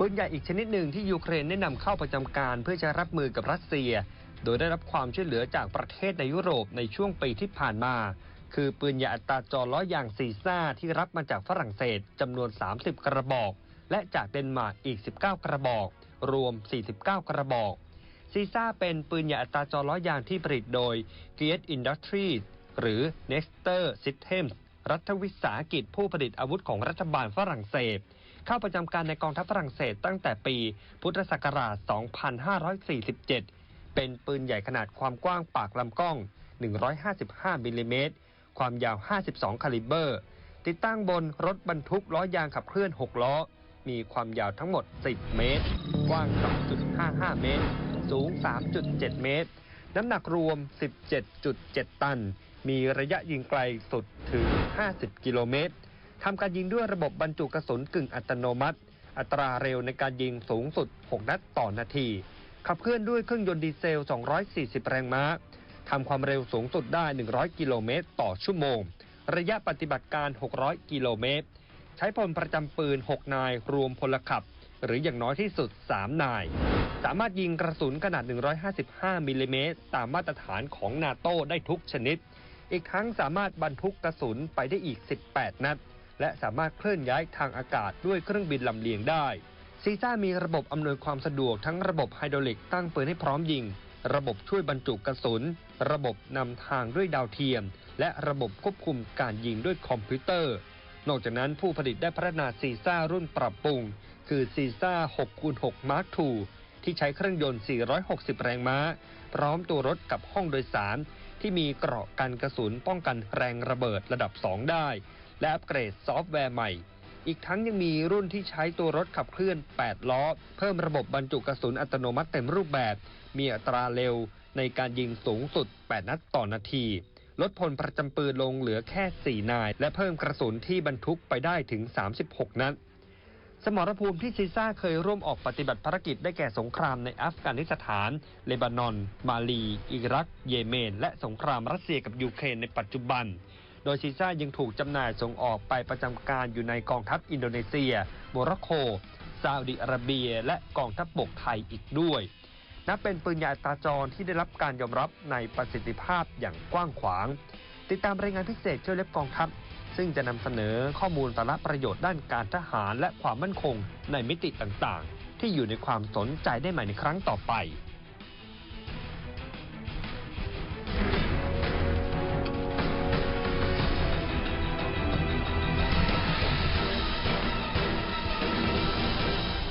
ปืนใหญ่อีกชนิดหนึ่งที่ยูเครนได้นำเข้าประจำการเพื่อจะรับมือกับรัสเซีย โดยได้รับความช่วยเหลือจากประเทศในยุโรปในช่วงปีที่ผ่านมา คือปืนใหญ่อัตราจรล้อยางซีซ่าที่รับมาจากฝรั่งเศสจำนวน 30 กระบอก และจากเดนมาร์กอีก 19 กระบอก รวม 49 กระบอกซีซ่าเป็นปืนใหญ่อัตราจรล้อยางที่ผลิตโดย g e a t Industries หรือ Nexter Systems รัฐวิสาหกิจผู้ผลิตอาวุธของรัฐบาลฝรั่งเศส เข้าประจำการในกองทัพฝรั่งเศสตั้งแต่ปี พุทธศักราช 2547 เป็นปืนใหญ่ขนาดความกว้างปากลำกล้อง 155มิลลิเมตร ความยาว 52 คาลิเบอร์ ติดตั้งบนรถบรรทุกล้อยางขับเคลื่อน 6 ล้อ มีความยาวทั้งหมด 10 เมตร กว้าง 2.55 เมตร สูง 3.7 เมตร น้ำหนักรวม 17.7 ตัน มีระยะยิงไกลสุดถึง 50 กิโลเมตร ทำการยิงด้วยระบบบรรจุกระสุนกึ่งอัตโนมัติ อัตราเร็วในการยิงสูงสุด 6 นัดต่อนาที ขับเคลื่อนด้วยเครื่องยนต์ดีเซล 240 แรงม้าทำความเร็วสูงสุดได้ 100 กิโลเมตรต่อชั่วโมง ระยะปฏิบัติการ 600 กิโลเมตร ใช้พลประจำปืน 6 นายรวมพลขับ หรืออย่างน้อยที่สุด 3 นาย สามารถยิงกระสุนขนาด 155 มิลลิเมตรตามมาตรฐานของนาโต้ได้ทุกชนิด อีกทั้งสามารถบรรทุกกระสุนไปได้อีก 18 นัด และสามารถเคลื่อนย้ายทางอากาศด้วยเครื่องบินลำเลียงได้ซีซ่ามีระบบอำนวยความสะดวกทั้งระบบไฮดรอลิกตั้งปืนให้พร้อมยิง ระบบช่วยบรรจุกระสุน ระบบนำทางด้วยดาวเทียม และระบบควบคุมการยิงด้วยคอมพิวเตอร์ นอกจากนั้นผู้ผลิตได้พัฒนาซีซ่ารุ่นปรับปรุง คือซีซ่า6คูณ6 Mark II ที่ใช้เครื่องยนต์ 460 แรงม้า พร้อมตัวรถกับห้องโดยสาร ที่มีเกราะกันกระสุนป้องกันแรงระเบิดระดับ 2 ได้ และอัปเกรดซอฟต์แวร์ใหม่ อีกทั้งยังมีรุ่นที่ใช้ตัวรถขับเคลื่อน 8 ล้อ เพิ่มระบบบรรจุกระสุนอัตโนมัติเต็มรูปแบบ มีอัตราเร็วในการยิงสูงสุด 8 นัดต่อนาที ลดพลประจำปืนลงเหลือแค่ 4 นาย และเพิ่มกระสุนที่บรรทุกไปได้ถึง 36 นัดสมรภูมิที่ซีซ่าเคยร่วมออกปฏิบัติภารกิจได้แก่สงครามในอัฟกานิสถาน เลบานอน มาลี อิรัก เยเมน และสงครามรัสเซียกับยูเครนในปัจจุบัน ดยซีซ่ายังถูกจำหน่ายส่งออกไปประจำการอยู่ในกองทัพอินโดนีเซีย โมร็อกโกซาอุดิอาระเบีย และกองทัพบกไทยอีกด้วยนับเป็นปืนใหญ่ตาจรที่ได้รับการยอมรับในประสิทธิภาพอย่างกว้างขวาง ติดตามรายงานพิเศษช่วยเล็บกองทัพ ซึ่งจะนำเสนอข้อมูลสาระประโยชน์ด้านการทหารและความมั่นคงในมิติต่างๆ ที่อยู่ในความสนใจได้ใหม่ในครั้งต่อไป